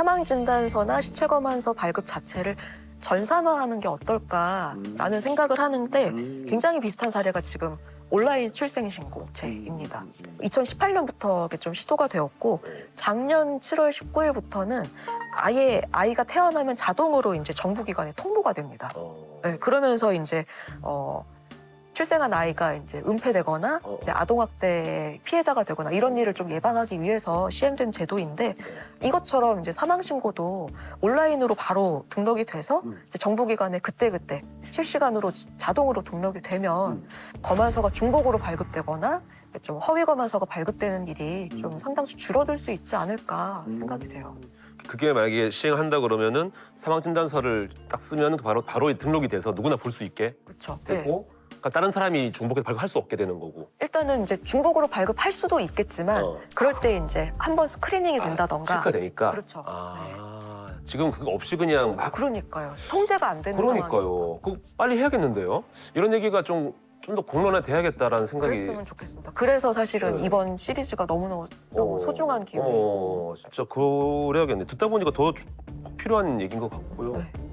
사망 진단서나 시체 검안서 발급 자체를 전산화하는 게 어떨까라는 음. 생각을 하는데 음. 굉장히 비슷한 사례가 지금 온라인 출생신고제입니다. 음. 2018년부터 좀 시도가 되었고 네. 작년 7월 19일부터는 아예 아이가 태어나면 자동으로 이제 정부기관에 통보가 됩니다. 어. 네, 그러면서 이제 어, 출생한 아이가 이제 은폐되거나 어. 이제 아동학대 피해자가 되거나 이런 일을 좀 예방하기 위해서 시행된 제도인데 네. 이것처럼 이제 사망 신고도 온라인으로 바로 등록이 돼서 음. 이제 정부기관에 그때 그때 실시간으로 지- 자동으로 등록이 되면 음. 검안서가 중복으로 발급되거나 좀 허위 검안서가 발급되는 일이 좀 음. 상당수 줄어들 수 있지 않을까 생각이 돼요. 그게 만약에 시행한다 그러면은 사망 진단서를 딱 쓰면 바로 바로 등록이 돼서 누구나 볼 수 있게 그렇죠. 되고 그러니까 다른 사람이 중복해서 발급할 수 없게 되는 거고. 일단은 이제 중복으로 발급할 수도 있겠지만 어. 그럴 때 이제 한번 스크리닝이 된다던가 체크가 되니까. 그렇죠. 아 지금 그거 없이 그냥 아, 막 그러니까요. 통제가 안 되는 상황. 그러니까요. 그 빨리 해야겠는데요. 이런 얘기가 좀 좀 더 공론화 돼야겠다라는 생각이. 그랬으면 좋겠습니다. 그래서 사실은 네. 이번 시리즈가 너무너무 너무 어, 소중한 기회예요. 어, 진짜 그래야겠네. 듣다 보니까 더 주- 필요한 얘기인 것 같고요. 네.